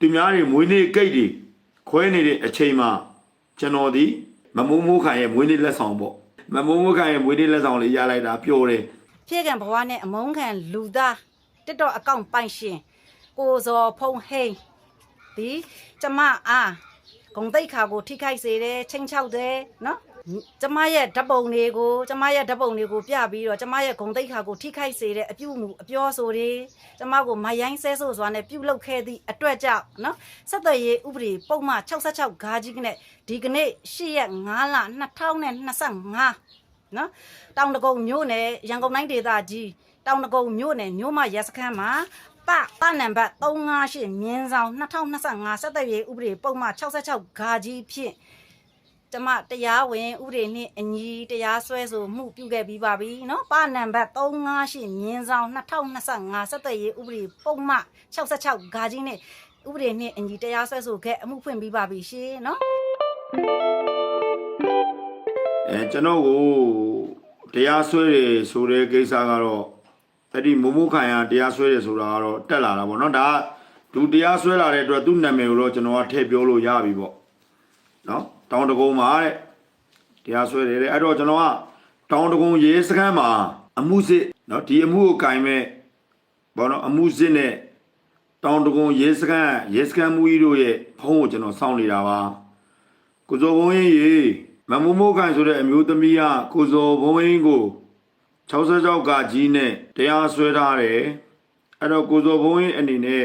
သူများတွေမွေးနေ့ကိတ်တွေခွဲနေတဲ့အချိန်မှာကျွန်တော်ဒီမမိုးမိုးခိုင်ရဲ့မွေးနေ့လက်ဆောင်ပေါ့မမိုးမိုးခိုင်ရဲ့မွေးနေ့လက်ဆောင်လေးရလိုက်တာပျော်တယ်ဖြစ်ကံဘဝနဲ့အမုန်းခံလူသားတက်တော့အကောင့်ပိုင်ရှင်ကိုဇော်ဖုံဟိန်ဒီကျမအားဂုံတိတ်ခါကိုထိခိုက်စေတယ်ချင်းချောက်တယ်နော် ကျမရဲ့ဓာတ်ပုံတွေကိုကျမရဲ့ဓာတ်ပုံတွေကိုပြပြီးတော့ကျမရဲ့ဂုံတိတ်ခါကိုထိခိုက်စေတဲ့အပြုမှုအပြောဆိုတွေကျမကိုမယိုင်းဆဲဆိုစွာနဲ့ပြုလုပ်ခဲ့သည့်အတွက်ကြောင့်နော်ဆက်သွယ်ရေးဥပဒေပုံမှန်66ဂါကြီးကနဲ့ဒီကနေ့8ရက်5လ2025နော်တောင်တကုံမြို့နယ်ရန်ကုန်တိုင်းဒေသကြီးတောင်တကုံမြို့နယ်မြို့မရဲစခန်းမှာပပနံပါတ်358မြင်းဆောင်2025ဆက်သွယ်ရေးဥပဒေပုံမှန်66ဂါကြီးဖြင့် ကျမတရားဝင်ဥပဒေနှင့်အညီတရားစွဲဆိုမှုပြုခဲ့ပြီးပါပြီเนาะပနံပါတ်358မြင်းဆောင်2025ဆက်သွယ်ရေးဥပဒေပုံမှန်66ဂါကြီးနဲ့ဥပဒေနှင့်အညီတရားစွဲဆိုခဲ့အမှုဖွင့်ပြီးပါပြီရှင်เนาะ အဲကျွန်တော်ကိုတရားစွဲတယ်ဆိုတဲ့ကိစ္စကတော့အဲ့ဒီမမိုးခိုင်ကတရားစွဲတယ်ဆိုတာကတော့တက်လာတာပေါ့နော်ဒါကသူတရားစွဲလာတဲ့အတွက်သူ့နာမည်ကိုတော့ကျွန်တော်ကထည့်ပြောလို့ရပြီပေါ့နော် တောင်တကုံမှာတဲ့တရားစွဲတယ်တဲ့အဲ့တော့ကျွန်တော်ကတောင်တကုံရေးစခန်းမှာအမှုစစ်နော်ဒီအမှုကိုကင်မဲ့ဘောနော်အမှုစစ်နဲ့တောင်တကုံရေးစခန်းရေးစခန်းမူကြီးတို့ရဲ့ဖုန်းကိုကျွန်တော်စောင့်နေတာပါကိုဇော်ဘုံရင်ရေမမမိုးခိုင်ဆိုတဲ့အမျိုးသမီးကကိုဇော်ဘုံရင်ကို66ကကြီးနဲ့တရားစွဲထားတယ်အဲ့တော့ကိုဇော်ဘုံရင်အနေနဲ့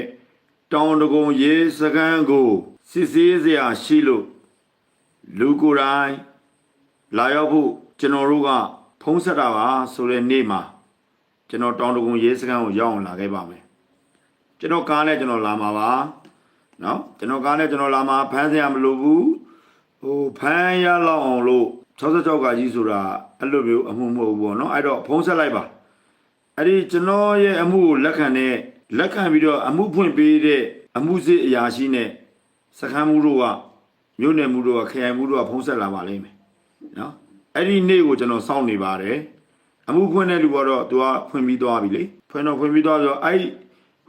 တောင်တကုံရေးစကန်းကိုစစ်ဆေးစရာရှိလို့ လူကိုယ်တိုင်လာရောက်ဖို့ကျွန်တော်တို့ကဖုံးဆက်တာပါဆိုတဲ့နေ့မှာကျွန်တော်တောင်တကုံရေးစကန်းကိုရောက်အောင်လာခဲ့ပါမယ်ကျွန်တော်ကားနဲ့ကျွန်တော်လာမှာပါနော်ကျွန်တော်ကားနဲ့ကျွန်တော်လာမှာဖမ်းစရာမလိုဘူးဟိုဖမ်းရလောက်အောင်လို့66ကကြီးဆိုတာအဲ့လိုမျိုးအမှုမဟုတ်ဘူးပေါ့နော်အဲ့တော့ဖုံးဆက်လိုက်ပါအဲ့ဒီကျွန်တော်ရဲ့အမှုကိုလက်ခံတဲ့လက်ခံပြီးတော့အမှုဖွင့်ပေးတဲ့အမှုစစ်အရာရှိနဲ့စခန်းမှုတို့က မြို့နယ်မှုတို့ကခရိုင်မှုတို့ကဖုံးဆက်လာပါလိမ့်မယ်နော်အဲ့ဒီနေ့ကိုကျွန်တော်စောင့်နေပါတယ်အမှုဖွင့်တဲ့လူကတော့သူကဖွင့်ပြီးသွားပြီလေဖွင့်တော့ဖွင့်ပြီးသွားဆိုတော့အဲ့ဒီ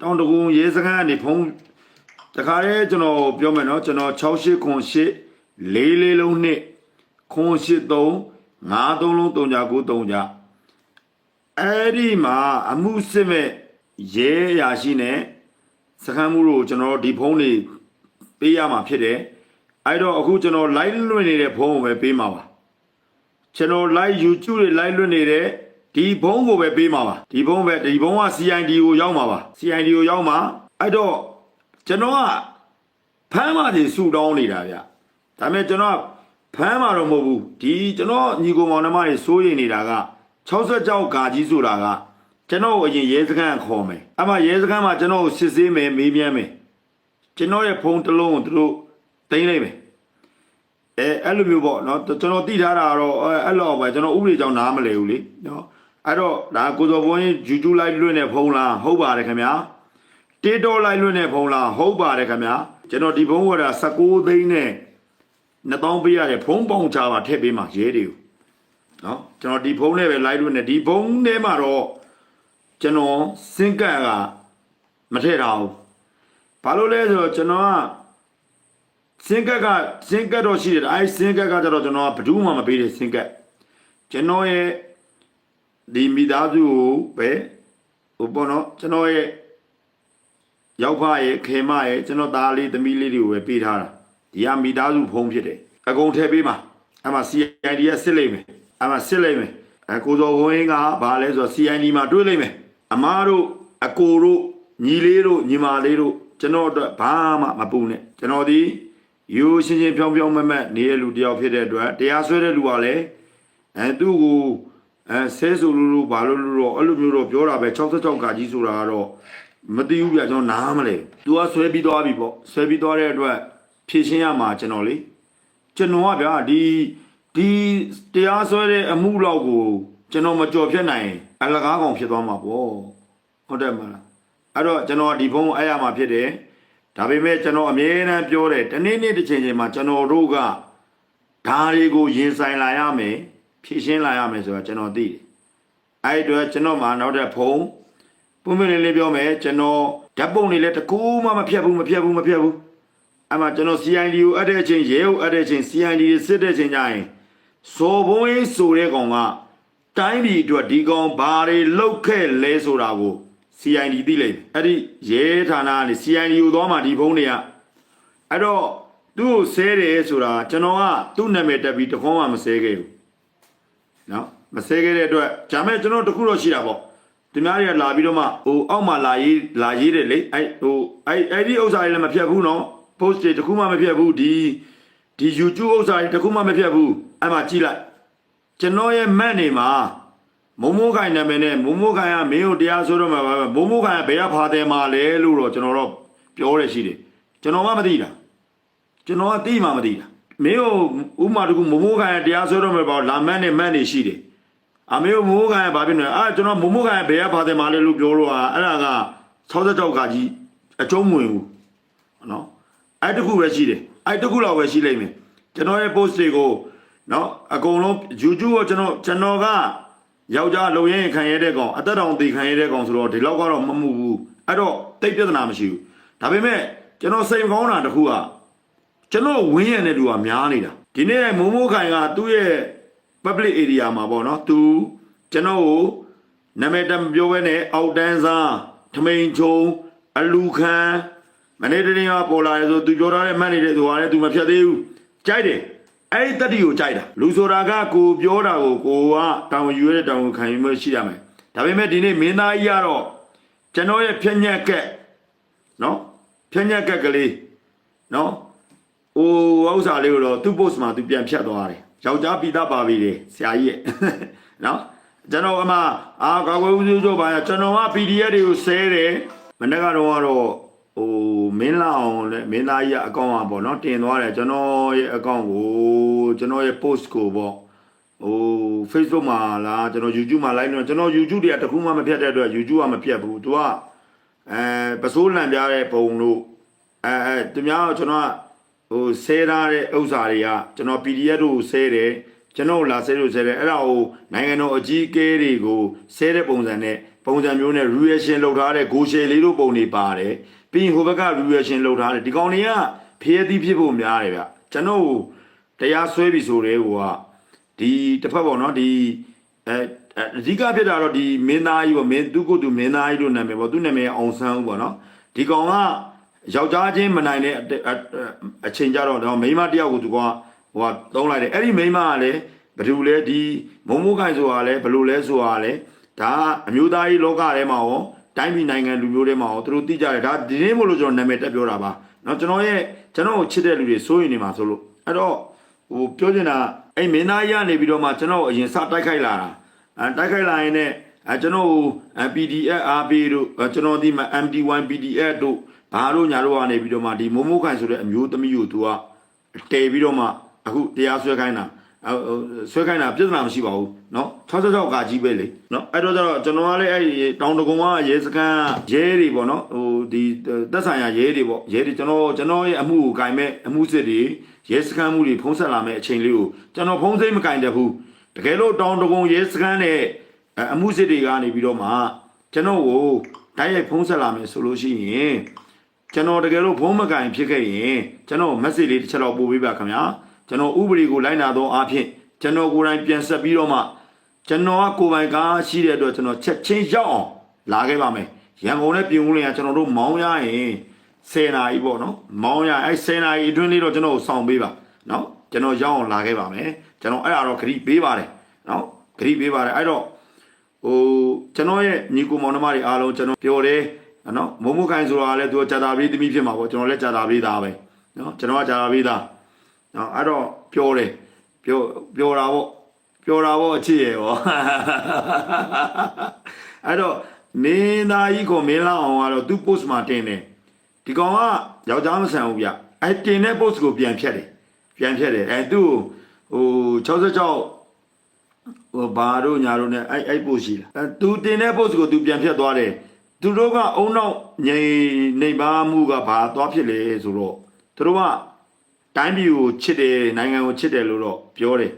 တောင်တကုံရဲစခန်းကနေဖုံးတခါတည်းကျွန်တော်ပြောမယ်နော်ကျွန်တော်68ခွန်8လေးလေးလုံးနှစ်ခွန်8 3 5 3လုံး3ကြ9 3ကြအဲ့ဒီမှာအမှုစစ်မဲ့ရဲအရာရှိနဲ့စခန်းမှုတို့ကျွန်တော်ဒီဖုန်းလေးပေးရမှာဖြစ်တယ် အဲ့တော့အခုကျွန်တော် live လွှင့်နေတဲ့ဖုန်းကိုပဲပေးမှာပါကျွန်တော် live YouTube တွေ live လွှင့်နေတဲ့ဒီဖုန်းကိုပဲပေးမှာပါဒီဖုန်းပဲဒီဖုန်းက CID ကိုရောက်မှာပါ CID ကိုရောက်မှာအဲ့တော့ကျွန်တော်ကဖမ်းပါစီဆူတောင်းနေတာဗျဒါပေမဲ့ကျွန်တော်ကဖမ်းမှာတော့မဟုတ်ဘူးဒီကျွန်တော်ညီကိုမောင်နှမတွေစိုးရိမ်နေတာက66ဂါကြီးဆိုတာကကျွန်တော်ကိုအရင်ရဲစခန်းခေါ်မယ်အမှရဲစခန်းမှာကျွန်တော်ကိုစစ်ဆေးမယ်မေးမြန်းမယ်ကျွန်တော်ရဲ့ဖုန်းတစ်လုံးကိုသူတို့ တင်လိုက်မယ်အဲအဲ့လိုမျိုးပေါ့နော်ကျွန်တော်သိထားတာကတော့အဲအဲ့လိုပဲကျွန်တော်ဥပဒေကြောင့်နားမလဲဘူးလေနော်အဲ့တော့ဒါကိုစော်ဘုန်းကြီးဂျူဂျူလိုက်လွှင့်တဲ့ဖုန်းလားဟုတ်ပါတယ်ခင်ဗျာတေတော်လိုက်လွှင့်တဲ့ဖုန်းလားဟုတ်ပါတယ်ခင်ဗျာကျွန်တော်ဒီဖုန်းဝယ်တာ16သိန်းနဲ့2000ပေးရတယ်ဖုန်းပေါင်ချပါထည့်ပေးမှာရဲတွေကိုနော်ကျွန်တော်ဒီဖုန်းနဲ့ပဲလိုက်လွှင့်နေဒီဖုန်းထဲမှာတော့ကျွန်တော်စင်ကတ်ကမထည့်ထားဘူးဘာလို့လဲဆိုတော့ကျွန်တော်က စင်ကတ်ကစင်ကတ်တော့ရှိတယ်အဲစင်ကတ်ကကျတော့ကျွန်တော်ကဘယ်သူမှမပေးတဲ့စင်ကတ်ကျွန်တော်ရဲ့ဒီမိသားစုကိုပဲဟိုပေါ့နော်ကျွန်တော်ရဲ့ရောက်ဖရဲ့ခေမရဲ့ကျွန်တော်သားလေးသမီးလေးတွေကိုပဲပေးထားတာဒီကမိသားစုဖုံးဖြစ်တယ်အကုန်ထည့်ပေးမှာအဲ့မှာ CID ကစစ်လိုက်မယ်အဲ့မှာစစ်လိုက်မယ်အဲကိုစော်ဝင်းကဘာလဲဆိုတော့ CID မှာတွေးလိုက်မယ်အမားတို့အကိုတို့ညီလေးတို့ညီမလေးတို့ကျွန်တော်အတွက်ဘာမှမပူနဲ့ကျွန်တော်ဒီ ရိုးရှင်းရှင်းဖြောင်းဖြောင်းမမတ်နေတဲ့လူတယောက်ဖြစ်တဲ့အတွက်တရားစွဲတဲ့လူကလည်းအဲသူ့ကိုအဲဆဲဆိုလို့လို့ဘာလို့လို့တော့အဲ့လိုမျိုးတော့ပြောတာပဲ66ကကြီးဆိုတာကတော့မသိဘူးဗျကျွန်တော်နားမလဲ။ तू ကဆွဲပြီးသွားပြီပေါ့။ဆွဲပြီးသွားတဲ့အတွက်ဖြည့်ရှင်းရမှာကျွန်တော်လေ။ကျွန်တော်ကဗျာဒီဒီတရားဆွဲတဲ့အမှုလောက်ကိုကျွန်တော်မကြော်ဖြတ်နိုင်ရင်အလကားကောင်ဖြစ်သွားမှာပေါ့။ဟုတ်တယ်မလား။အဲ့တော့ကျွန်တော်ဒီဖုန်းကိုအဲ့ရမှာဖြစ်တယ်။ ဒါပေမဲ့ကျွန်တော်အမြဲတမ်းပြောတယ်တနေ့နေ့တစ်ချိန်ချိန်မှာကျွန်တော်တို့ကဓာတွေကိုရင်ဆိုင်လာရမယ်ဖြည့်ရှင်းလာရမယ်ဆိုတာကျွန်တော်သိတယ်။အဲ့ဒီအတွက်ကျွန်တော်မှာနောက်တဲ့ဖုန်းပုံမှန်လေးလေးပြောမယ်ကျွန်တော်ဓာတ်ပုံတွေလည်းတစ်ခုမှမဖြတ်ဘူးမဖြတ်ဘူးမဖြတ်ဘူးအဲ့မှာကျွန်တော် CID ကိုအပ်တဲ့အချိန်ရဲကိုအပ်တဲ့အချိန် CID တွေစစ်တဲ့အချိန်ကျရင်စော်ဘုံရေးဆိုတဲ့ကောင်ကတိုင်းပြည်အတွက်ဒီကောင်ဘာတွေလောက်ခဲ့လဲဆိုတာကို CID သိလိုက်တယ်အဲ့ဒီရဲဌာနကနေ CID ကိုသွားမှဒီဖုန်းတွေကအဲ့တော့သူ့ကိုဆဲတယ်ဆိုတာကျွန်တော်ကသူ့နာမည်တက်ပြီးတခေါမှမဆဲခဲ့ဘူးနော်မဆဲခဲ့တဲ့အတွက်ဂျာမဲ့ကျွန်တော်တခုတော့ရှိတာပေါ့ဒီများတွေကလာပြီးတော့မှဟိုအောက်မှာလာရေးလာရေးတယ်လေအဲ့ဟိုအဲ့အဲ့ဒီဥစ္စာတွေလည်းမဖြတ်ဘူးနော် post တွေတခုမှမဖြတ်ဘူးဒီဒီ YouTube ဥစ္စာတွေတခုမှမဖြတ်ဘူးအဲ့မှာကြည့်လိုက်ကျွန်တော်ရဲ့မက်နေမှာ မုံမိုးခိုင်နာမည်နဲ့မုံမိုးခိုင်ကမင်းတို့တရားဆိုတော့မှာပါမုံမိုးခိုင်ကဘယ်ကဖာတယ်မှာလဲလို့တော့ကျွန်တော်တော့ပြောရရှိတယ်ကျွန်တော်မှမသိတာကျွန်တော်ကသိမှမသိတာမင်းတို့ဥမာတကူမမိုးခိုင်တရားဆွဲတော့မယ်ပေါ့လာမန်းနဲ့မန်းနေရှိတယ်အမေတို့မမိုးခိုင်ကဘာဖြစ်နေလဲအာကျွန်တော်မမိုးခိုင်ကဘယ်ကပါတယ်မှာလဲလို့ပြောတော့အဲ့ဒါက66ကကြီးအကျုံးမဝင်ဘူးနော်အဲ့တခုပဲရှိတယ်အဲ့တခုလောက်ပဲရှိလိမ့်မယ်ကျွန်တော်ရဲ့ post တွေကိုနော်အကုန်လုံး YouTube ကိုကျွန်တော်ကျွန်တော်က ယောက်ျားလုံရင်ခံရတဲ့ကောင်အသက်တောင်တည်ခံရတဲ့ကောင်ဆိုတော့ဒီလောက်ကတော့မမှုဘူးအဲ့တော့တိတ်ပြဿနာမရှိဘူးဒါပေမဲ့ကျွန်တော်စိတ်မကောင်းတာတစ်ခုကကျွန်တော်ဝင်းရတဲ့လူကများနေတာဒီနေ့မိုးမိုးခိုင်ကသူ့ရဲ့ public area မှာပေါ့နော်သူကျွန်တော်ကိုနာမည်တမပြောဘဲနဲ့အောက်တန်းစားထမိန်ချုံအလူခံမနေ့တနေ့ကပေါ်လာရဲဆိုသူပြောထားတဲ့မှတ်နေတဲ့သူကလည်းသူမဖြတ်သေးဘူးကြိုက်တယ် အဲ့ဒီတက်တီကိုကြိုက်တာလူဆိုတာကကိုပြောတာကိုကိုကတောင်းယူရတဲ့တောင်းခံယူမှရှိရမယ်ဒါပေမဲ့ဒီနေ့မင်းသားကြီးကတော့ကျွန်တော်ရဲ့ဖြက်ညက်ကက်နော်ဖြက်ညက်ကက်ကလေးနော်ဟိုဥစ္စာလေးကိုတော့သူ့ post မှာသူပြန်ဖြတ်သွားတယ်ယောက်ျားပိသားပါပြီလေဆရာကြီးရဲ့နော်ကျွန်တော်အမအာကာကွယ်ဦးစီးချုပ်ပါကျွန်တော်က PDF တွေကိုဆဲတယ်မနေ့ကတော့ကတော့ ဟိုမင်းလာအောင်လေမင်းသားကြီးအကောင့်อ่ะပေါ့နော်တင်သွားတယ်ကျွန်တော်ရဲ့အကောင့်ကိုကျွန်တော်ရဲ့ post ကိုပေါ့ဟို Facebook မှာလားကျွန်တော် YouTube မှာ live လုပ်ကျွန်တော် YouTube တွေကတခုမှမဖြတ်တဲ့အတွက် YouTube ကမဖြတ်ဘူးသူကအဲပစိုးလံပြတဲ့ပုံလို့အဲအဲသူများကကျွန်တော်ကဟိုဆဲထားတဲ့ဥစ္စာတွေကကျွန်တော် PDF တို့ကိုဆဲတယ်ကျွန်တော်လာဆဲလို့ဆဲတယ်အဲ့ဒါကိုနိုင်ငံတော်အကြီးအကဲတွေကိုဆဲတဲ့ပုံစံနဲ့ပုံစံမျိုးနဲ့ reaction လုပ်ထားတဲ့ go share လေးတို့ပုံတွေပါတယ် ပြီးရင်ဟိုဘက်က reaction လုပ်ထားတယ်ဒီကောင်တွေကဖျဲသီးဖြစ်ဖို့များတယ်ဗျကျွန်တော်ကိုတရားစွဲပြီဆိုတဲ့ဟိုကဒီတစ်ဖက်ပေါ့နော်ဒီအဲအဓိကဖြစ်တာတော့ဒီမင်းသားကြီးပေါ့မင်းသူကိုသူမင်းသားကြီးလို့နာမည်ပေါ့သူနာမည်အောင်ဆန်းဦးပေါ့နော်ဒီကောင်ကယောက်ျားချင်းမနိုင်တဲ့အတအအချိန်ကြတော့တော့မိန်းမတယောက်ကိုသူကဟိုကသုံးလိုက်တယ်အဲ့ဒီမိန်းမကလည်းဘယ်သူလဲဒီမုံမိုးခိုင်ဆိုတာလဲဘယ်လိုလဲဆိုတာလဲဒါကအမျိုးသားကြီးလောကထဲမှာရော တိုင်းပြည်နိုင်ငံလူမျိုးတွေမှာရောသူတို့သိကြတယ်ဒါဒီနေ့မို့လို့ကျွန်တော်နာမည်တက်ပြောတာပါเนาะကျွန်တော်ရဲ့ကျွန်တော်ကိုချစ်တဲ့လူတွေစိုးရင်နေမှာဆိုလို့အဲ့တော့ဟိုပြောချင်တာအဲ့မင်းသားကြီးကနေပြီးတော့မှကျွန်တော်ကိုအရင်စတိုက်ခိုက်လာတာအဲတိုက်ခိုက်လာရင်လည်းအဲကျွန်တော်ကို PDF RP တို့အဲကျွန်တော်ဒီမှာ MD1 PDF တို့ ဘာလို့ညာလို့ကနေပြီးတော့မှဒီမိုးမိုးခိုင်ဆိုတဲ့အမျိုးသမီးကို तू ကတဲပြီးတော့မှအခုတရားဆွဲခိုင်းတာအဲဟို ဆွဲခိုင်းတာပြဿနာမရှိပါဘူးเนาะ66ကကြီးပဲလေเนาะအဲ့တော့ကျတော့ကျွန်တော်ကလည်းအဲ့ဒီတောင်တကုံကရဲစခန်းရဲတွေပေါ့เนาะဟိုဒီတက်ဆိုင်ရာရဲတွေပေါ့ရဲတွေကျွန်တော်ကျွန်တော်ရဲ့အမှုကိုကင်မဲ့အမှုစစ်တွေရဲစခန်းမှုတွေဖုံးဆက်လာမဲ့အချိန်လေးကိုကျွန်တော်ဖုံးစိမ့်မကင်တတ်ဘူးတကယ်လို့တောင်တကုံရဲစခန်းနဲ့အမှုစစ်တွေကနေပြီးတော့မှကျွန်တော်ကိုတိုက်ရိုက်ဖုံးဆက်လာမယ်ဆိုလို့ရှိရင် ကျွန်တော်တကယ်လို့ဖုံးမကင်ဖြစ်ခဲ့ရင်ကျွန်တော် message လေးတစ်ချက်တော့ပို့ပေးပါခင်ဗျာ ကျွန်တော်ဥပဒေကိုလိုက်နာသောအားဖြင့်ကျွန်တော်ကိုယ်တိုင်ပြန်ဆက်ပြီးတော့မှကျွန်တော်ကကိုယ်ပိုင်ကားရှိတဲ့အတွက်ကျွန်တော်ချက်ချင်းရောက်အောင်လာခဲ့ပါမယ်ရန်ကုန်နဲ့ပြင်ဦးလင်ကကျွန်တော်တို့မောင်းရရင်10နာရီပေါ့နော်မောင်းရအဲ့10နာရီအတွင်းလေးတော့ကျွန်တော်ကိုစောင့်ပေးပါနော်ကျွန်တော်ရောက်အောင်လာခဲ့ပါမယ်ကျွန်တော်အဲ့ဒါတော့ဂရိပေးပါတယ်နော်ဂရိပေးပါတယ်အဲ့တော့ဟိုကျွန်တော်ရဲ့ညီကိုမောင်နှမတွေအားလုံးကျွန်တော်ပြောတယ်နော်မုံမခိုင်ဆိုတာလည်းသူကကြာတာပေးသမီးဖြစ်မှာပေါ့ကျွန်တော်လည်းကြာတာပေးသားပဲနော်ကျွန်တော်ကကြာတာပေးသား နော်အဲ့တော့ပြောတယ်ပြောပြောတာပေါ့ပြောတာပေါ့အချစ်ရယ်ပေါ့အဲ့တော့မင်းသားကြီးကိုမင်းလာအောင်ကတော့သူ post မှာတင်တယ်ဒီကောင်ကယောက်ျားမဆန်ဘူးဗျအဲ့တင်တဲ့ post ကိုပြန်ဖြတ်တယ်ပြန်ဖြတ်တယ်အဲ့သူ့ဟို66ဟိုဘာတို့ညာတို့ ਨੇ အဲ့အဲ့ပို့ရှိလားအဲသူတင်တဲ့ post ကိုသူပြန်ဖြတ်သွားတယ်သူတို့ကအုံနောက်ငြိမ်နေပါမှုကဘာသွားဖြစ်လဲဆိုတော့သူတို့က တိုင်းပြည်ကိုချစ်တယ်နိုင်ငံကိုချစ်တယ်လို့တော့ပြောတယ်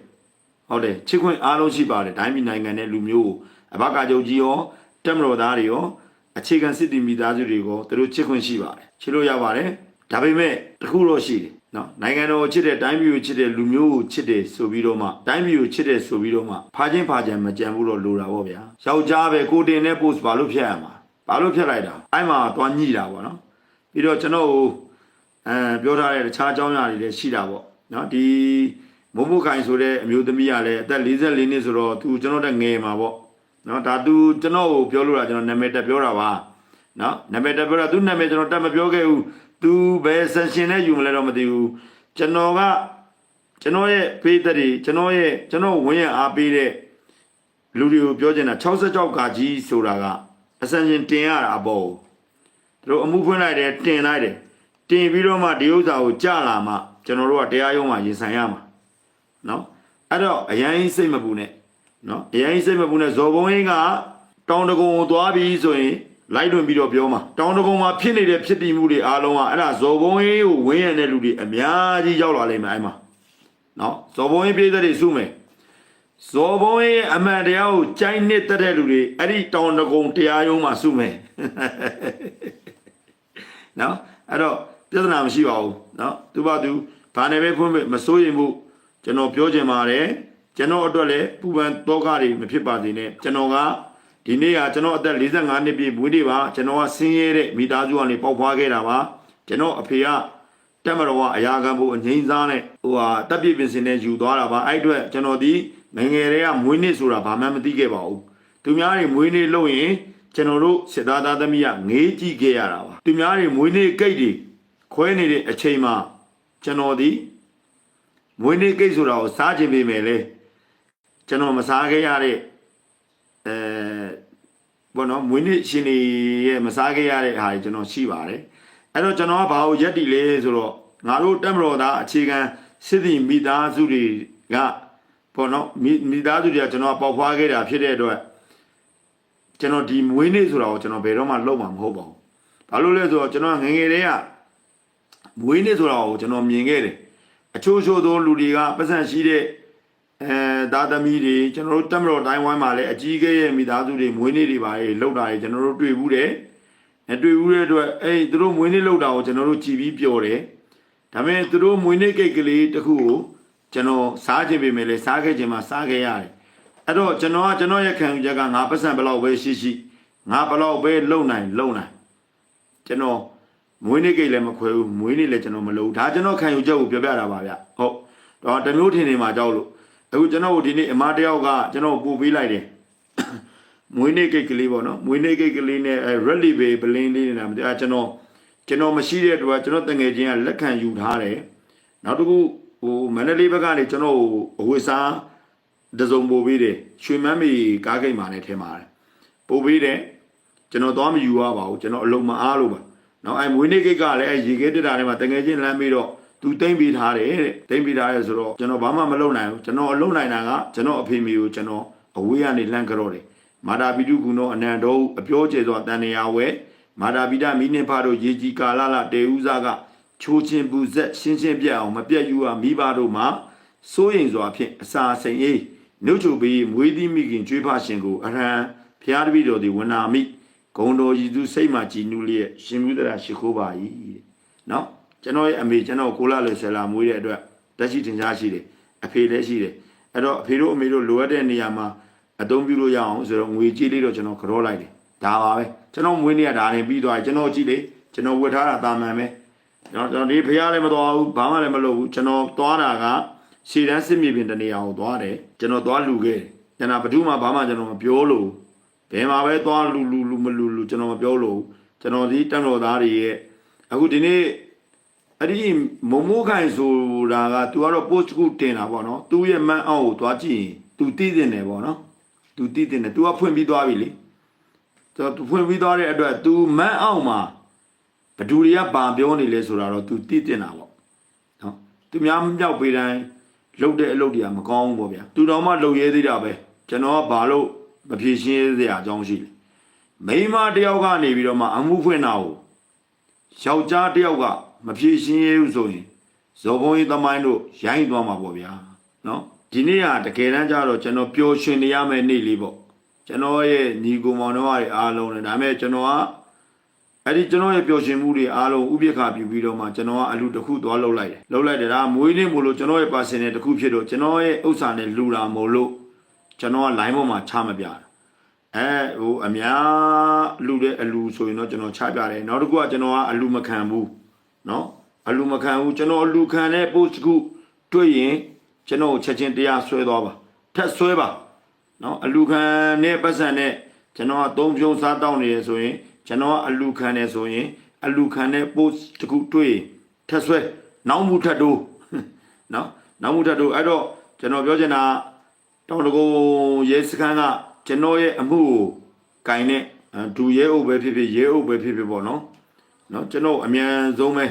ဟုတ်တယ်ချစ်ခွင့်အားလုံးရှိပါတယ်တိုင်းပြည်နိုင်ငံနဲ့လူမျိုးကိုအဘကာချုပ်ကြီးရောတက်မတော်သားတွေရောအခြေခံစစ်တီမိသားစုတွေကိုသူတို့ချစ်ခွင့်ရှိပါတယ်ချစ်လို့ရပါတယ်ဒါပေမဲ့တစ်ခုတော့ရှိတယ်နော်နိုင်ငံတော်ကိုချစ်တဲ့တိုင်းပြည်ကိုချစ်တဲ့လူမျိုးကိုချစ်တယ်ဆိုပြီးတော့မှတိုင်းပြည်ကိုချစ်တယ်ဆိုပြီးတော့မှဖာချင်းဖာချင်မကြံဘူးတော့လိုတာပေါ့ဗျာယောက်ျားပဲကိုတင်တဲ့ post ဘာလို့ဖြတ်ရမှာဘာလို့ဖြတ်လိုက်တာအဲ့မှာသွားညှိတာပေါ့နော်ပြီးတော့ကျွန်တော်ကို အဲပြောထားတဲ့တခြားအကြောင်းအရာတွေလည်းရှိတာပေါ့နော်ဒီမုံမုခိုင်ဆိုတဲ့အမျိုးသမီးကလည်းအသက်44နှစ်ဆိုတော့သူကျွန်တော်တက်ငယ်မှာပေါ့နော်ဒါသူကျွန်တော်ကိုပြောလို့တာကျွန်တော်နာမည်တက်ပြောတာပါနော်နာမည်တက်ပြောတာသူနာမည်ကျွန်တော်တက်မပြောခဲ့ဘူးသူဘယ်ဆန်ရှင်နဲ့ယူမလဲတော့မသိဘူးကျွန်တော်ကကျွန်တော်ရဲ့ဖေးသက်တွေကျွန်တော်ရဲ့ကျွန်တော်ဝင်းရအားပေးတဲ့လူတွေကိုပြောချင်တာ66ကာကြီးဆိုတာကအဆန်ရှင်တင်ရတာအပေါ်သူတို့အမှုဖွင့်လိုက်တယ်တင်လိုက်တယ် တင်ပြီးတော့မှဒီဥစ္စာကိုကြာလာမှကျွန်တော်တို့ကတရားရုံးမှာရင်ဆိုင်ရမှာနော်အဲ့တော့အရင်စိတ်မပူနဲ့နော်အရင်စိတ်မပူနဲ့ဇော်ဘုံင်းကတောင်တကုံကိုသွားပြီးဆိုရင်လိုက်လွန်ပြီးတော့ပြောမှာတောင်တကုံမှာဖြစ်နေတဲ့ဖြစ်တည်မှုတွေအားလုံးကအဲ့ဒါဇော်ဘုံင်းကိုဝင်းရတဲ့လူတွေအများကြီးရောက်လာလိမ့်မယ်အဲ့မှာနော်ဇော်ဘုံင်းပြည်သက်တွေစုမယ်ဇော်ဘုံင်းရဲ့အမှန်တရားကိုကြိုင်းနှစ်သက်တဲ့လူတွေအဲ့ဒီတောင်တကုံတရားရုံးမှာစုမယ်နော်အဲ့တော့ ပြဿနာမရှိပါဘူးနော်သူပါသူဘာနဲ့ပဲဖွင့်မစိုးရင်ဘူးကျွန်တော်ပြောချင်ပါတယ်ကျွန်တော်အတွက်လည်းပူပန်တောကတွေမဖြစ်ပါသေးနဲ့ကျွန်တော်ကဒီနေ့ကကျွန်တော်အသက်45နှစ်ပြည့်မွေးနေ့ပါကျွန်တော်ကဆင်းရဲတဲ့မိသားစုကနေပေါက်ဖွားခဲ့တာပါကျွန်တော်အဖေကတက်မတော်ကအရာခံဖို့အငိမ့်စားနဲ့ဟိုဟာတက်ပြည့်ပင်စင်နဲ့ယူသွားတာပါအဲ့အတွက်ကျွန်တော်ဒီငယ်ငယ်တွေကမွေးနေ့ဆိုတာဘာမှမသိခဲ့ပါဘူးသူများတွေမွေးနေ့လုပ်ရင်ကျွန်တော်တို့စစ်သားသားသမီးကငေးကြည့်ခဲ့ရတာပါသူများတွေမွေးနေ့ကိတ်တွေ ခွဲနေတဲ့အချိန်မှာကျွန်တော်ဒီမွေးနေ့ကိတ်ဆိုတာကိုစားခြင်းပေးမယ်လေကျွန်တော်မစားခဲ့ရတဲ့အဲဘောနော်မွေးနေ့ရှင်တွေရဲ့မစားခဲ့ရတဲ့ဟာတွေကျွန်တော်ရှိပါတယ်အဲ့တော့ကျွန်တော်ကဘာကိုရက်တီလဲဆိုတော့ငါတို့တက်မတော်သားအခြေခံစစ်တီမိသားစုတွေကဘောနော်မိမိသားစုတွေကကျွန်တော်ကပေါက်ဖွားခဲ့တာဖြစ်တဲ့အတွက်ကျွန်တော်ဒီမွေးနေ့ဆိုတာကိုကျွန်တော်ဘယ်တော့မှလုပ်မှာမဟုတ်ပါဘူး။ဘာလို့လဲဆိုတော့ကျွန်တော်ငယ်ငယ်တည်းက မွေးနေ့ဆိုတာကိုကျွန်တော်မြင်ခဲ့တယ်။အချို့ချို့သောလူတွေကပတ်စံရှိတဲ့အဲသားသမီးတွေကျွန်တော်တို့တက်မတော်တိုင်းဝိုင်းမှာလည်းအကြီးကဲရဲ့မိသားစုတွေမွေးနေ့တွေပါလေလောက်တာတွေကျွန်တော်တို့တွေ့ဘူးတယ်။အဲတွေ့ဘူးတဲ့အတွက်အဲ့သူတို့မွေးနေ့လောက်တာကိုကျွန်တော်တို့ကြည်ပြီးပျော်တယ်။ဒါပေမဲ့သူတို့မွေးနေ့ကိတ်ကလေးတစ်ခုကိုကျွန်တော်စားခြင်းပေမဲ့လည်းစားခဲ့ခြင်းမှာစားခဲ့ရတယ်။အဲ့တော့ကျွန်တော်ကကျွန်တော်ရဲ့ခံယူချက်ကငါပတ်စံဘယ်လောက်ပဲရှိရှိငါဘယ်လောက်ပဲလုံနိုင်လုံနိုင်ကျွန်တော် မွေးနေ့ကိတ်လည်းမခွဲဘူးမွေးနေ့လည်းကျွန်တော်မလုပ်ဘူးဒါကျွန်တော်ခံယူချက်ကိုပြောပြတာပါဗျဟုတ်တော့တမျိုးထင်နေမှာကြောက်လို့အခုကျွန်တော်တို့ဒီနေ့အမတယောက်ကကျွန်တော်ပို့ပေးလိုက်တယ်မွေးနေ့ကိတ်ကလေးပေါ့နော်မွေးနေ့ကိတ်ကလေးနဲ့အဲ rally bay ပလင်းလေးနေတာမသိအဲကျွန်တော်ကျွန်တော်မရှိတဲ့အတွက်ကျွန်တော်တငယ်ချင်းကလက်ခံယူထားတယ်နောက်တစ်ခုဟိုမန္တလေးဘက်ကနေကျွန်တော်အဝိစားတစုံပို့ပေးတယ်ရွှေမန်းမီကားဂိတ်မှာလည်းထဲမှာတယ်ပို့ပေးတယ်ကျွန်တော်သွားမယူရပါဘူးကျွန်တော်အလုံးမအားလို့ပါ နော်အဲမွေးနေ့ဂိတ်ကလည်းအဲရေခဲတက်တာထဲမှာတငယ်ချင်းလမ်းပြီးတော့သူတိမ့်ပေးထားတယ်တဲ့တိမ့်ပေးထားရဲဆိုတော့ကျွန်တော်ဘာမှမလုပ်နိုင်ဘူးကျွန်တော်အလုပ်နိုင်တာကကျွန်တော်အဖေမေကိုကျွန်တော်အဝေးကနေလှမ်းကြော့တယ်မာတာပီတုကုနောအနန္တောအပြောကျေစွာတန်နေရဝဲမာတာပိတမိနှင်းဖားတို့ရေကြီးကာလလတေဥစားကချိုးချင်းပူဇက်ရှင်းရှင်းပြတ်အောင်မပြတ်ယူရမိဘတို့မှာစိုးရင်စွာဖြင့်အစာစိန်အေးနှုတ်ချုပ်ပြီးမွေးသီးမိခင်ကျွေးဖရှင်ကိုအရဟံဖျားတပည့်တော်သည်ဝနာမိ ဂုံတော်ရည်သူစိတ်မှကြည်နူးလျက်ရှင်မှုတရာရှိခိုးပါ၏တဲ့နော်ကျွန်တော်ရဲ့အမေကျွန်တော်ကိုလာလေဆယ်လာမွေးတဲ့အတွက်တက်ရှိတင်ရှားရှိတယ်အဖေလည်းရှိတယ်အဲ့တော့အဖေတို့အမေတို့လိုအပ်တဲ့နေရာမှာအသုံးပြုလို့ရအောင်ဆိုတော့ငွေကြေးလေးတော့ကျွန်တော်ကြောလိုက်တယ်ဒါပါပဲကျွန်တော်မွေးနေ့ကဒါနေပြီးသွားကျွန်တော်ကြည့်လေကျွန်တော်ဝတ်ထားတာတာမန်ပဲကျွန်တော်ကျွန်တော်ဒီဖះလည်းမတော်ဘူးဘာမှလည်းမလုပ်ဘူးကျွန်တော်သွားတာကရှည်တန်းစစ်မြေပြင်တနေရာကိုသွားတယ်ကျွန်တော်သွားလူခဲ့တယ်ကျွန်တော်ဘယ်သူမှဘာမှကျွန်တော်မပြောလို့ ဘယ်မှာပဲသွားလူလူလူမလူလူကျွန်တော်မပြောလို့ကျွန်တော်ဒီတန်တော်သားတွေရဲ့အခုဒီနေ့အဲ့ဒီမုံမိုးခိုင်ဆိုတာက तू ကတော့ post ခုတင်တာပေါ့နော်သူ့ရဲ့မန်းအောက်ကိုသွားကြည့်ရင် तू သိတင်တယ်ပေါ့နော် तू သိတင်တယ် तू ကဖွင့်ပြီးသွားပြီလေသူဖွင့်ပြီးသွားတဲ့အတွက် तू မန်းအောက်မှာဘယ်သူတွေကပါပြောနေလဲဆိုတာတော့ तू သိတင်တာပေါ့နော်သူများမြောက်ပေးတိုင်း လုတ်တဲ့အလုပ်တွေကမကောင်းဘူးပေါ့ဗျာသူတော်မှလုတ်ရဲသေးတာပဲကျွန်တော်ကဘာလို့ မဖြေရှင်းစရာအကြောင်းရှိလဲမိန်းမတယောက်ကနေပြီးတော့မှအမှုဖွင့်တာကိုယောက်ျားတယောက်ကမဖြေရှင်းရဘူးဆိုရင်ဇော်ဘုံကြီးသမိုင်းတို့ရိုင်းသွားမှာပေါ့ဗျာနော်ဒီနေ့ကတကယ်တမ်းကျတော့ကျွန်တော်ပျော်ရွှင်နေရမယ့်နေ့လေးပေါ့ကျွန်တော်ရဲ့ညီကိုမောင်နှမတွေအားလုံးလည်းဒါပေမဲ့ကျွန်တော်ကအဲ့ဒီကျွန်တော်ရဲ့ပျော်ရွှင်မှုတွေအားလုံးဥပိ္ပခာပြုပြီးတော့မှကျွန်တော်ကအလူတစ်ခုသွားလှုပ်လိုက်တယ်လှုပ်လိုက်တယ်ဒါကမွေးနေ့မို့လို့ကျွန်တော်ရဲ့ပါစင်နဲ့တစ်ခုဖြစ်တော့ကျွန်တော်ရဲ့ဥစ္စာနဲ့လူတာမို့လို့ ကျွန်တော်က line ပေါ်မှာချမပြတာအဲဟိုအများလူတဲ့အလူဆိုရင်တော့ကျွန်တော်ချပြတယ်နောက်တစ်ခုကကျွန်တော်ကအလူမခံဘူးเนาะအလူမခံဘူးကျွန်တော်အလူခံတဲ့ post တစ်ခုတွေ့ရင်ကျွန်တော်ကိုချက်ချင်းတရားဆွဲသွားပါထက်ဆွဲပါ နော်အလူခံနဲ့ပတ်စံနဲ့ကျွန်တော်ကသုံးဖြုံးစားတောင်းနေရဆိုရင်ကျွန်တော်ကအလူခံနေဆိုရင်အလူခံတဲ့ post တခုတွေ့ရင်ထက်ဆွဲနောက်မှုထက်တိုးနော်နောက်မှုထက်တိုးအဲ့တော့ကျွန်တော်ပြောချင်တာ တောင်တကုံရဲစခန်းကကျွန်တော်ရဲ့အမှုကိုကင်တဲ့ဒူရဲအုပ်ပဲဖြစ်ဖြစ်ရဲအုပ်ပဲဖြစ်ဖြစ်ပေါ့နော်နော်ကျွန်တော်အမြန်ဆုံးပဲ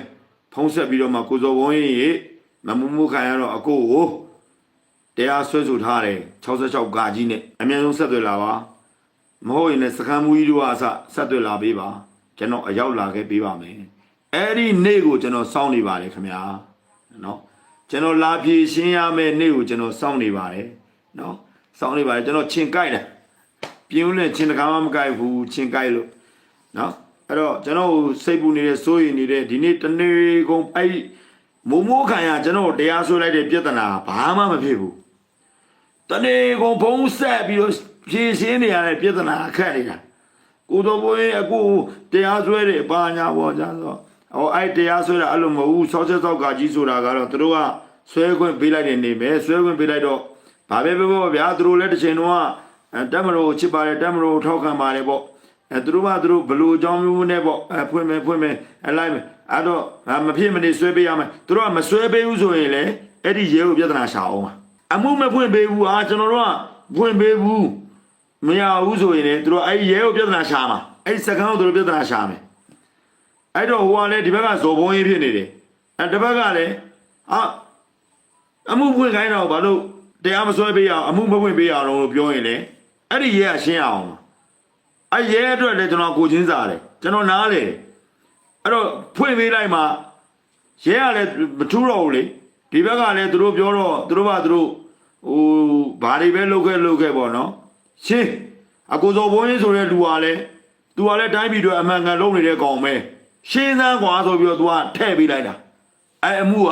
ဖုံးဆက်ပြီးတော့မှကိုစော်ဝင်းရေမမမှုခံရတော့အကိုကိုတရားဆွဲဆိုထားတယ်66ကာကြီးနဲ့အမြန်ဆုံးဆက်သွယ်လာပါမဟုတ်ရင်လည်းစကမ်းမူကြီးတို့ကအစဆက်သွယ်လာပေးပါကျွန်တော်အရောက်လာခဲ့ပေးပါမယ်အဲ့ဒီနေ့ကိုကျွန်တော်စောင့်နေပါတယ်ခင်ဗျာနော်ကျွန်တော်လာဖြည့်ရှင်းရမယ့်နေ့ကိုကျွန်တော်စောင့်နေပါတယ် နော်စောင့်နေပါတယ်ကျွန်တော်ချင်းကြိုက်တယ်ပြင်းဦးနဲ့ချင်းတကားမှမကြိုက်ဘူးချင်းကြိုက်လို့နော်အဲ့တော့ကျွန်တော်စိတ်ပူနေတဲ့စိုးရိမ်နေတဲ့ဒီနေ့တနေ့ကုန်အဲ့ဒီမိုးမိုးခံရကျွန်တော်တရားဆွဲလိုက်တဲ့ပြဿနာဘာမှမဖြစ်ဘူးတနေ့ကုန်ဖုံးဆက်ပြီးတော့ဖြည့်ရှင်းနေရတဲ့ပြဿနာအခက်နေတာကိုတော်ဘွေးအခုတရားဆွဲတယ်ပါညာပေါ်ကြဆိုဟောအဲ့တရားဆွဲတာအဲ့လိုမဟုတ်ဘူးဆောက်ချက်ဆောက်ကကြီးဆိုတာကတော့သူတို့ကဆွဲခွင့်ပေးလိုက်တဲ့နေမယ်ဆွဲခွင့်ပေးလိုက်တော့ ဘာပဲပြောပေါ့ဗျာသူတို့လည်းတစ်ချိန်တော့တက်မလို့ချစ်ပါတယ်တက်မလို့ထောက်ခံပါတယ်ပေါ့အဲသူတို့ကသူတို့ဘလို့အကြောင်းမျိုးနဲ့ပေါ့အဲဖွင့်မယ်ဖွင့်မယ်အလိုက်မယ်အဲ့တော့မဖြစ်မနေဆွဲပေးရမယ်သူတို့ကမဆွဲပေးဘူးဆိုရင်လေအဲ့ဒီရဲကိုပြဿနာရှာအောင်ပါအမှုမဖွင့်ပေးဘူးဟာကျွန်တော်တို့ကဖွင့်ပေးဘူးမရဘူးဆိုရင်လေသူတို့အဲ့ဒီရဲကိုပြဿနာရှာမှာအဲ့ဒီစကန်ကိုသူတို့ပြဿနာရှာမယ်အဲ့တော့ဟိုကလည်းဒီဘက်ကဇော်ဘုံကြီးဖြစ်နေတယ်အဲ့တစ်ဘက်ကလည်းဟာအမှုဖွင့်ခိုင်းတော့ဘာလို့ တရားမစွဲပေးရအောင်အမှုမဖွင့်ပေးရအောင်လို့ပြောရင်လေအဲ့ဒီရဲကရှင်းအောင်ပါအဲ့ရဲအတွက်လည်းကျွန်တော်ကိုချင်းစားတယ်ကျွန်တော်နားလေအဲ့တော့ဖွင့်ပေးလိုက်မှရဲကလည်းမထူးတော့ဘူးလေဒီဘက်ကလည်းသူတို့ပြောတော့သူတို့ကသူတို့ဟိုဘာတွေပဲလုပ်ခဲ့လုပ်ခဲ့ပေါ့နော်ရှင်းအကူစော်ဘုန်းကြီးဆိုတဲ့လူကလည်းသူကလည်းတိုင်းပြည်တွေအမှန်ကန်လုပ်နေတဲ့ကောင်ပဲရှင်းသန်းကွာဆိုပြီးတော့သူကထဲ့ပေးလိုက်တာအဲအမှုက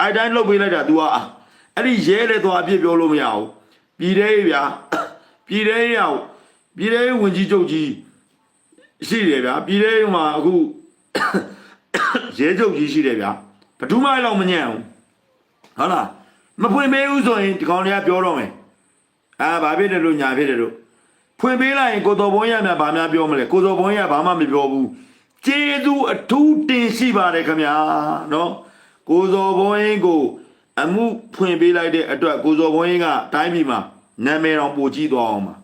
အဲတိုင်းလုပ်ပေးလိုက်တာ तू ကအဲ့ ဒီရဲလည်းသူကအပြစ်ပြောလို့မရဘူးပြည်သေးဗျာပြည်သေးရောက်ပြည်သေးဝင်ကြီးချုပ်ကြီးရှိတယ်ဗျာပြည်သေးမှာအခုရဲချုပ်ကြီးရှိတယ်ဗျာဘယ်သူမှအဲ့လောက်မညံ့ဘူးဟုတ်လားမဖွင့်ပေးဘူးဆိုရင်ဒီကောင်တွေကပြောတော့မယ်အာဘာဖြစ်တယ်လို့ညာဖြစ်တယ်လို့ဖွင့်ပေးလိုက်ရင်ကိုတော်ဘုန်းရများဘာများပြောမလဲကိုတော်ဘုန်းရဘာမှမပြောဘူးကျေးဇူးအထူးတင်ရှိပါတယ်ခင်ဗျာနော်ကိုတော်ဘုန်းရင်ကို အမှုဖွင့်ပေးလိုက်တဲ့အတွက်ကိုတော်ဘုန်းရင်ကတိုင်းပြည်မှာနာမည်တော်ပိုကြီးသွားအောင်ပါ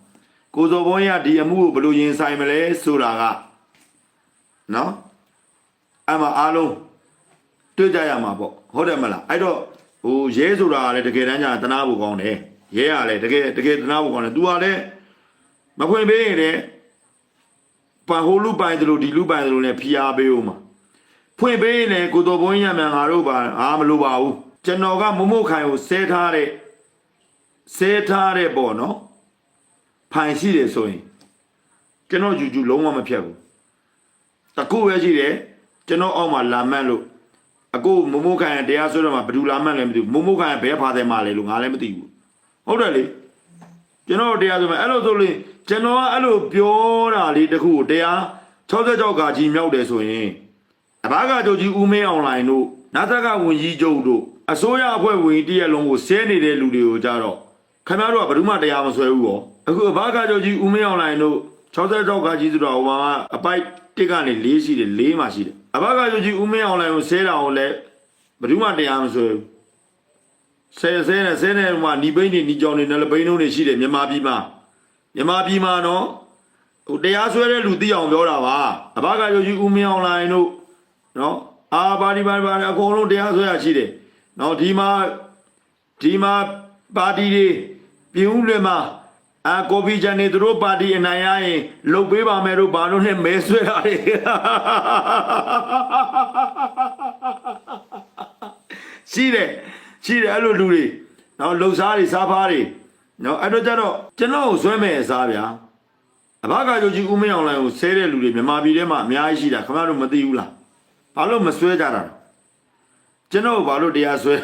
ကိုတော်ဘုန်းရဒီအမှုကိုဘယ်လိုရင်ဆိုင်မလဲဆိုတာကနော်အမှအားလုံးတွေ့ကြရမှာပေါ့ဟုတ်တယ်မလားအဲ့တော့ဟိုရဲဆိုတာကလည်းတကယ်တမ်းကျတနာဖို့ကောင်းတယ်ရဲကလည်းတကယ်တကယ်တနာဖို့ကောင်းတယ် तू ကလည်းမဖွင့်ပေးရင်လည်းပါဟိုလူပိုင်တယ်လို့ဒီလူပိုင်တယ်လို့လည်းဖိအားပေးဦးမှာဖွင့်ပေးရင်လည်းကိုတော်ဘုန်းကြီးရမြန်ငါတို့ပါအားမလိုပါဘူး ကျွန်တော်ကမမို့ခိုင်ကိုဆဲထားတဲ့ဆဲထားတဲ့ပေါ့နော်ဖိုင်ရှိတယ်ဆိုရင်ကျွန်တော်ယူယူလုံးဝမဖြတ်ဘူးတကူပဲရှိတယ်ကျွန်တော်အောက်မှာလာမန့်လို့အခုမမိုးခိုင်တရားဆွဲတော့မှဘယ်သူလာမန့်လဲမသိဘူးမမိုးခိုင်ဘယ်ဖာတယ်မှလဲလို့ငါလည်းမသိဘူးဟုတ်တယ်လေကျွန်တော်တရားဆိုမှအဲ့လိုဆိုလို့ကျွန်တော်ကအဲ့လိုပြောတာလေးတခုကိုတရား66ကကြီးမြောက်တယ်ဆိုရင်အဘာကချုပ်ကြီးဦးမင်းအွန်လိုင်းတို့နာသကဝင်ကြီးချုပ်တို့ အစိုးရအဖွဲ့ဝင်တရက်လုံးကိုဆဲနေတဲ့လူတွေကိုကြတော့ခင်ဗျားတို့ကဘယ်သူမှတရားမဆွဲဘူးရောအခုအဘာကချုပ်ကြီးဦးမင်းအွန်လိုင်းတို့66ကကြီးဆိုတော့ဟိုမှာအပိုက်တစ်ကနေ၄ရှိတယ်၄မှာရှိတယ်အဘကချုပ်ကြီးဦးမင်းအောင်လိုင်းကိုဆဲတာကိုလည်းဘယ်သူမှတရားမဆွဲဘူးဆဲဆဲနဲ့ဆဲနဲ့ဟိုမှာညီပိန်းတွေညီကြောင်တွေနဲ့လပိန်းလုံးတွေရှိတယ်မြန်မာပြည်မှာမြန်မာပြည်မှာနော်ဟိုတရားဆွဲတဲ့လူသိအောင်ပြောတာပါအဘကချုပ်ကြီးဦးမင်းအောင်လိုင်းတို့နော်အာပါဒီပါဒီပါအကုန်လုံးတရားဆွဲရရှိတယ် နော်ဒီမှာဒီမှာပါတီတွေပြည်ဦးလွင်မှာအာကိုပီချန်နေသူတို့ပါတီအနိုင်ရရင်လုတ်ပေးပါမယ်တို့ဘာလို့နဲ့မဲဆွဲတာတွေရှိတယ်ရှိတယ်အဲ့လိုလူတွေနော်လှုပ်ရှားတွေစားဖားတွေနော်အဲ့တော့ကျတော့ကျွန်တော်ကိုဆွဲမဲ့အစားဗျာအဘကကြိုကြီးဦးမင်းအောင်လိုင်းကိုဆဲတဲ့လူတွေမြန်မာပြည်ထဲမှာအများကြီးရှိတာခင်ဗျားတို့မသိဘူးလားဘာလို့မဆွဲကြတာလဲ ကျွန်တော်ဘာလို့တရားဆွဲ